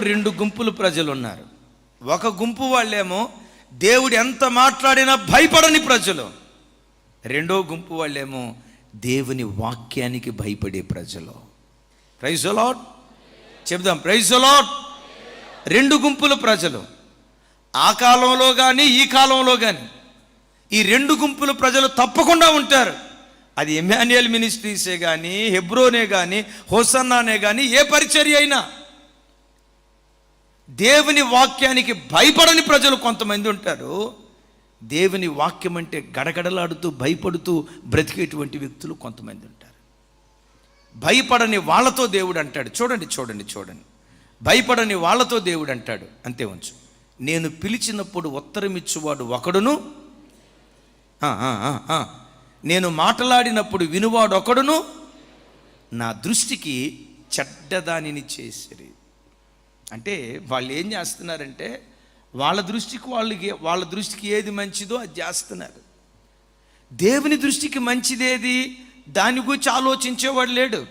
రెండు గుంపులు ప్రజలు ఉన్నారు ఒక గుంపు వాళ్ళేమో దేవుడు ఎంత మాట్లాడినా భయపడని ప్రజలు. రెండో గుంపు వాళ్ళేమో దేవుని వాక్యానికి భయపడే ప్రజలు. ప్రైజ్ అలాట్ చెప్దాం ప్రైజ్ అలాట్ రెండు గుంపులు ప్రజలు. ఆ కాలంలో కానీ ఈ కాలంలో కానీ ఈ రెండు గుంపులు ప్రజలు తప్పకుండా ఉంటారు. అది ఎమాన్యుయల్ మినిస్ట్రీసే కానీ హెబ్రోనే కానీ హోసన్నానే కానీ ఏ పరిచర్య అయినా దేవుని వాక్యానికి భయపడని ప్రజలు కొంతమంది ఉంటారు. దేవుని వాక్యం అంటే గడగడలాడుతూ భయపడుతూ బ్రతికేటువంటి వ్యక్తులు కొంతమంది ఉంటారు. భయపడని వాళ్ళతో దేవుడు అంటాడు. చూడండి చూడండి చూడండి. భయపడని వాళ్ళతో దేవుడు అంటాడు. అంతే ఉంచు. నేను పిలిచినప్పుడు ఉత్తరమిచ్చువాడు ఒకడును. నేను మాట్లాడినప్పుడు వినువాడు ఒకడును. నా దృష్టికి చెడ్డదానిని చేసిరి. అంటే వాళ్ళు ఏం చేస్తున్నారంటే వాళ్ళ దృష్టికి వాళ్ళకి వాళ్ళ దృష్టికి ఏది మంచిదో అది చేస్తున్నారు. దేవుని దృష్టికి మంచిదేది? దాని గురించి ఆలోచించేవాడు లేడు.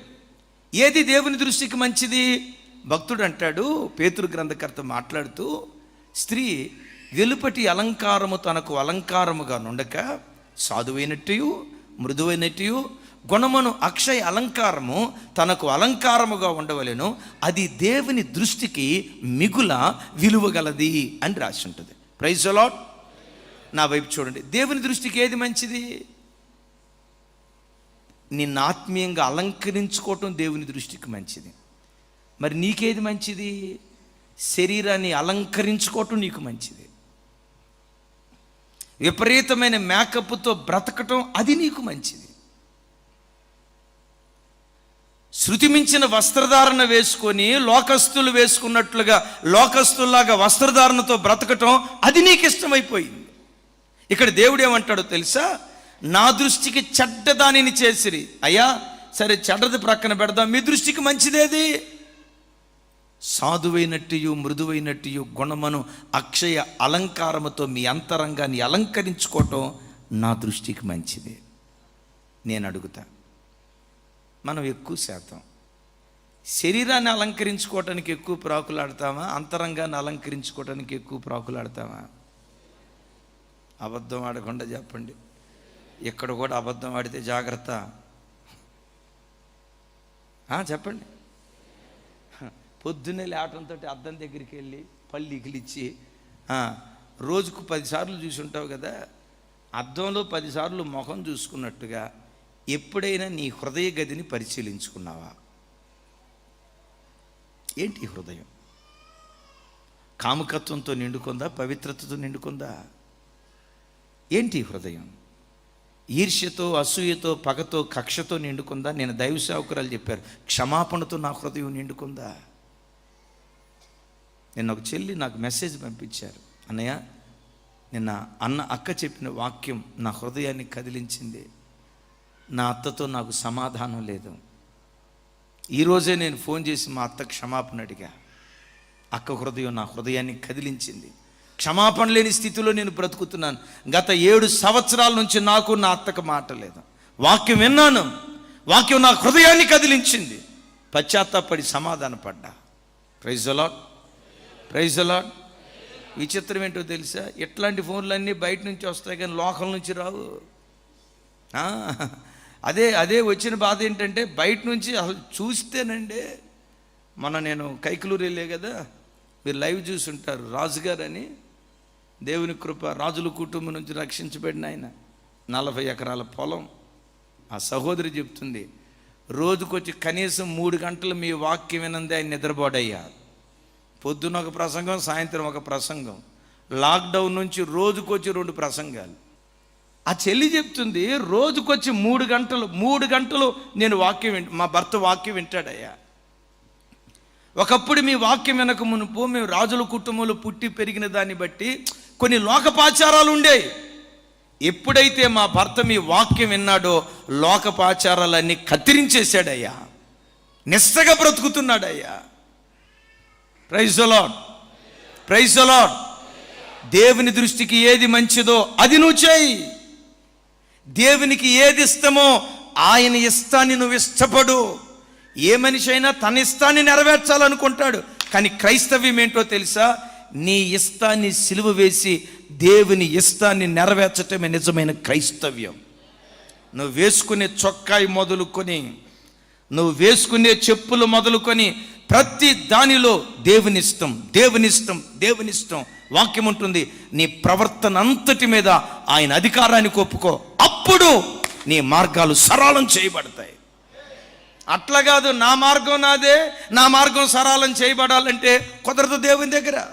ఏది దేవుని దృష్టికి మంచిది? భక్తుడు అంటాడు పేతురు గ్రంథకర్త మాట్లాడుతూ స్త్రీ వెలుపటి అలంకారము తనకు అలంకారముగా నుండక సాధువైనట్టు మృదువైనట్టు గుణమును అక్షయ అలంకారము తనకు అలంకారముగా ఉండవలెను. అది దేవుని దృష్టికి మిగుల విలువగలది అని రాసి ఉంటుంది ప్రైజ్ అలాట్ నా వైపు చూడండి. దేవుని దృష్టికి ఏది మంచిది? నిన్ను ఆత్మీయంగా అలంకరించుకోవటం దేవుని దృష్టికి మంచిది. మరి నీకేది మంచిది? శరీరాన్ని అలంకరించుకోవటం నీకు మంచిది. విపరీతమైన మేకప్తో బ్రతకటం అది నీకు మంచిది. శృతి మించిన వస్త్రధారణ వేసుకొని లోకస్తులు వేసుకున్నట్లుగా లోకస్తుల్లాగా వస్త్రధారణతో బ్రతకటం అది నీకు ఇష్టమైపోయింది. ఇక్కడ దేవుడు ఏమంటాడో తెలుసా? నా దృష్టికి చెడ్డదానిని చేసిరి. అయ్యా సరే చెడ్డది ప్రక్కన పెడదాం. మీ దృష్టికి మంచిదేది? సాధువైనట్టు మృదువైనట్టు గుణమను అక్షయ అలంకారముతో మీ అంతరంగాన్ని అలంకరించుకోవటం నా దృష్టికి మంచిది. నేను అడుగుతాను మనం ఎక్కువ శాతం. శరీరాన్ని అలంకరించుకోవటానికి ఎక్కువ ప్రాకులాడతామా? అంతరంగాన్ని అలంకరించుకోవటానికి ఎక్కువ ప్రాకులాడతామా? అబద్ధం ఆడకుండా చెప్పండి. ఇక్కడ కూడా అబద్ధం ఆడితే జాగ్రత్త. చెప్పండి. పొద్దున్నే లేవటంతో అద్దం దగ్గరికి వెళ్ళి పళ్ళు ఇకిలిచ్చి రోజుకు పదిసార్లు చూసి ఉంటావు కదా? అద్దంలో పదిసార్లు ముఖం చూసుకున్నట్టుగా ఎప్పుడైనా నీ హృదయ గదిని పరిశీలించుకున్నావా? ఏంటి హృదయం? కాముకత్వంతో నిండుకుందా? పవిత్రతతో నిండుకుందా? ఏంటి హృదయం? ఈర్ష్యతో అసూయతో పగతో కక్షతో నిండుకుందా? నేను దైవ సేవకురాలు చెప్పారు. క్షమాపణతో నా హృదయం నిండుకుందా? నిన్న ఒక చెల్లి నాకు మెసేజ్ పంపించారు. అన్నయ్య నిన్న అన్న అక్క చెప్పిన వాక్యం నా హృదయాన్ని కదిలించింది. నా అత్తతో నాకు సమాధానం లేదు. ఈరోజే నేను ఫోన్ చేసి మా అత్త క్షమాపణ అడిగా. అక్క హృదయం నా హృదయాన్ని కదిలించింది. క్షమాపణ లేని స్థితిలో నేను బ్రతుకుతున్నాను. గత ఏడు సంవత్సరాల నుంచి నాకు నా అత్తకు మాట లేదు. వాక్యం విన్నాను. వాక్యం నా హృదయాన్ని కదిలించింది. పశ్చాత్తాపడి సమాధాన పడ్డా. ప్రైజ్ అలాట్ ప్రైజ్ అలాడ్ విచిత్రం ఏంటో తెలుసా? ఇట్లాంటి ఫోన్లన్నీ బయట నుంచి వస్తాయి కానీ లోకల్ నుంచి రావు. అదే అదే వచ్చిన బాధ ఏంటంటే బయట నుంచి అసలు చూస్తేనండి మన నేను కైకలూరు వెళ్ళే కదా మీరు లైవ్ చూసుంటారు రాజుగారు అని దేవుని కృప రాజుల కుటుంబం నుంచి రక్షించబడిన ఆయన. నలభై ఎకరాల పొలం. ఆ సహోదరి చెప్తుంది రోజుకొచ్చి కనీసం మూడు గంటలు మీ వాక్యం వినందే ఆయన నిద్రపోడయ్యా. పొద్దున ఒక ప్రసంగం సాయంత్రం ఒక ప్రసంగం. లాక్డౌన్ నుంచి రోజుకొచ్చి రెండు ప్రసంగాలు. ఆ చెల్లి చెప్తుంది రోజుకొచ్చి మూడు గంటలు మూడు గంటలు నేను వాక్యం వింట మా భర్త వాక్యం వింటాడయ్యా. ఒకప్పుడు మీ వాక్యం వెనక మునుపు మేము రాజుల కుటుంబంలో పుట్టి పెరిగిన దాన్ని బట్టి కొన్ని లోకపాచారాలు ఉండేవి ఎప్పుడైతే మా భర్త మీ వాక్యం విన్నాడో లోకపాచారాలన్నీ కత్తిరించేశాడయ్యా. నిస్సగా బ్రతుకుతున్నాడయ్యా. ప్రైజ్ అలాడ్ ప్రైజ్ అలాడ్ దేవుని దృష్టికి ఏది మంచిదో అది నువ్వు చేయి. దేవునికి ఏది ఇష్టమో ఆయన ఇష్టాన్ని నువ్వు ఇష్టపడు. ఏ మనిషి అయినా తన ఇష్టాన్ని నెరవేర్చాలనుకుంటాడు. కానీ క్రైస్తవ్యం ఏంటో తెలుసా? నీ ఇష్టాన్ని సిలువ వేసి దేవుని ఇష్టాన్ని నెరవేర్చటమే నిజమైన క్రైస్తవ్యం. నువ్వు వేసుకునే చొక్కాయి మొదలుకొని నువ్వు వేసుకునే చెప్పులు మొదలుకొని ప్రతి దానిలో దేవుని ఇష్టం దేవునిష్టం వాక్యం ఉంటుంది నీ ప్రవర్తన అంతటి మీద ఆయన అధికారాన్ని ఒప్పుకో అప్పుడు నీ మార్గాలు సరళం చేయబడతాయి. అట్లా కాదు నా మార్గం నాదే నా మార్గం సరళం చేయబడాలంటే కుదరదు దేవుని దగ్గర.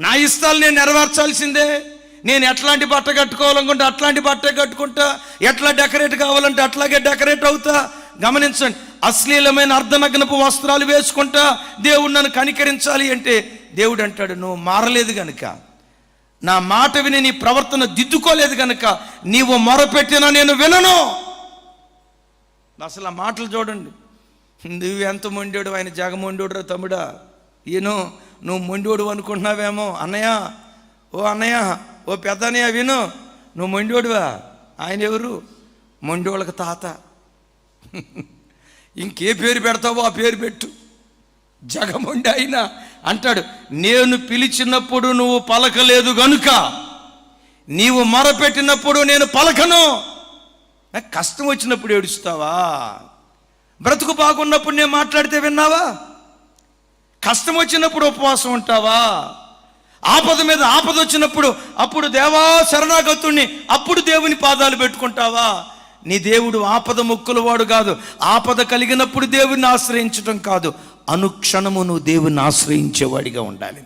నా ఇష్టాలు నేను నెరవేర్చాల్సిందే. నేను ఎట్లాంటి బట్ట కట్టుకోవాలనుకుంటే అట్లాంటి బట్ట కట్టుకుంటా ఎట్లా డెకరేట్ కావాలంటే అట్లాగే డెకరేట్ అవుతా. గమనించండి అశ్లీలమైన అర్ధనగ్నపు వస్త్రాలు వేసుకుంటా దేవుడు నన్ను కనికరించాలి అంటే దేవుడు అంటాడు నువ్వు మారలేదు గనుక నా మాట విని నీ ప్రవర్తన దిద్దుకోలేదు గనుక నీవు మొరపెట్టినా నేను వినను. అసలు ఆ మాటలు చూడండి. నువ్వు ఎంత మొండోడు ఆయన జగమొండోడు రా తమ్ముడా? ఈయను నువ్వు మొండోడు అనుకుంటున్నావేమో అన్నయ్య ఓ అన్నయ్య ఓ పెద్ద అన్నయ్య విను. నువ్వు మొండోడువా ఆయన ఎవరు? మొండోళ్ళకి తాత. ఇంకే పేరు పెడతావో ఆ పేరు పెట్టు. జగముండి అయినా అంటాడు నేను పిలిచినప్పుడు నువ్వు పలకలేదు గనుక నీవు మరపెట్టినప్పుడు నేను పలకను. నాకు కష్టం వచ్చినప్పుడు ఏడుస్తావా? బ్రతుకు బాగున్నప్పుడు నేను మాట్లాడితే విన్నావా? కష్టం వచ్చినప్పుడు ఉపవాసం ఉంటావా? ఆపద మీద ఆపద వచ్చినప్పుడు అప్పుడు దేవా శరణాగతుణ్ణి అప్పుడు దేవుని పాదాలు పెట్టుకుంటావా? నీ దేవుడు ఆపద మొక్కులవాడు కాదు. ఆపద కలిగినప్పుడు దేవుడిని ఆశ్రయించటం కాదు. అనుక్షణము నువ్వు దేవుని ఆశ్రయించేవాడిగా ఉండాలి.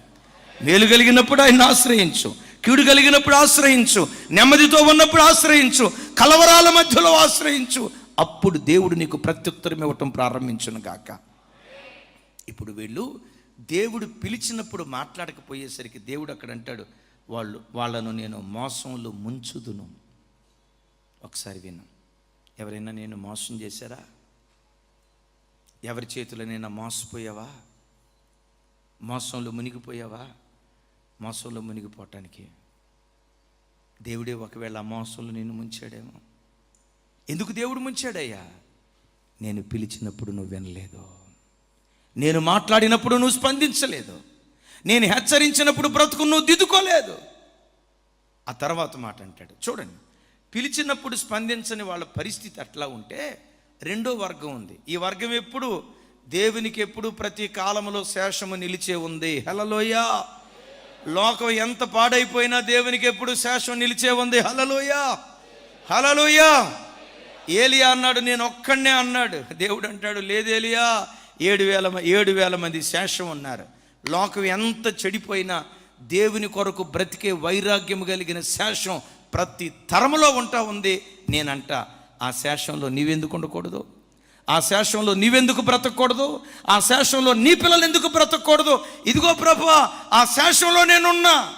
మేలు కలిగినప్పుడు ఆయన ఆశ్రయించు కీడు కలిగినప్పుడు ఆశ్రయించు నెమ్మదితో ఉన్నప్పుడు ఆశ్రయించు కలవరాల మధ్యలో ఆశ్రయించు. అప్పుడు దేవుడు నీకు ప్రత్యుత్తరం ఇవ్వటం ప్రారంభించును గాక. ఇప్పుడు వీళ్ళు దేవుడు పిలిచినప్పుడు మాట్లాడకపోయేసరికి దేవుడు అక్కడ అంటాడు వాళ్ళు వాళ్ళను నేను మోసంలో ముంచుదును. ఒకసారి విన్నాను ఎవరైనా నేను మోసం చేశారా? ఎవరి చేతులనైనా మోసపోయావా? మోసంలో మునిగిపోయావా? మోసంలో మునిగిపోవటానికి? దేవుడే ఒకవేళ ఆ మోసంలో నేను ముంచాడేమో. ఎందుకు దేవుడు ముంచాడయ్యా? నేను పిలిచినప్పుడు నువ్వు వినలేదు. నేను మాట్లాడినప్పుడు నువ్వు స్పందించలేదు. నేను హెచ్చరించినప్పుడు బ్రతుకు నువ్వు దిద్దుకోలేదు. ఆ తర్వాత మాట అంటాడు చూడండి పిలిచినప్పుడు స్పందించని వాళ్ళ పరిస్థితి అట్లా ఉంటే రెండో వర్గం ఉంది. ఈ వర్గం ఎప్పుడు? దేవునికి ఎప్పుడు ప్రతి కాలంలో శేషము నిలిచే ఉంది. హలలోయ లోకం ఎంత పాడైపోయినా దేవునికి ఎప్పుడు శేషం నిలిచే ఉంది. హలలోయ హలలోయ ఏలియా అన్నాడు నేను ఒక్కడనే అన్నాడు. దేవుడు అంటాడు లేదు ఏలియా ఏడు వేల ఏడు వేల మంది శేషం ఉన్నారు. లోకం ఎంత చెడిపోయినా దేవుని కొరకు బ్రతికే వైరాగ్యం కలిగిన శేషం ప్రతి తరములో ఉంటా ఉంది. నేనంట ఆ శేషంలో నీవెందుకు ఉండకూడదు? ఆ శేషంలో నీవెందుకు బ్రతకూడదు? ఆ శేషంలో నీ పిల్లలు ఎందుకు బ్రతకూడదు? ఇదిగో ప్రభు ఆ శేషంలో నేనున్నా.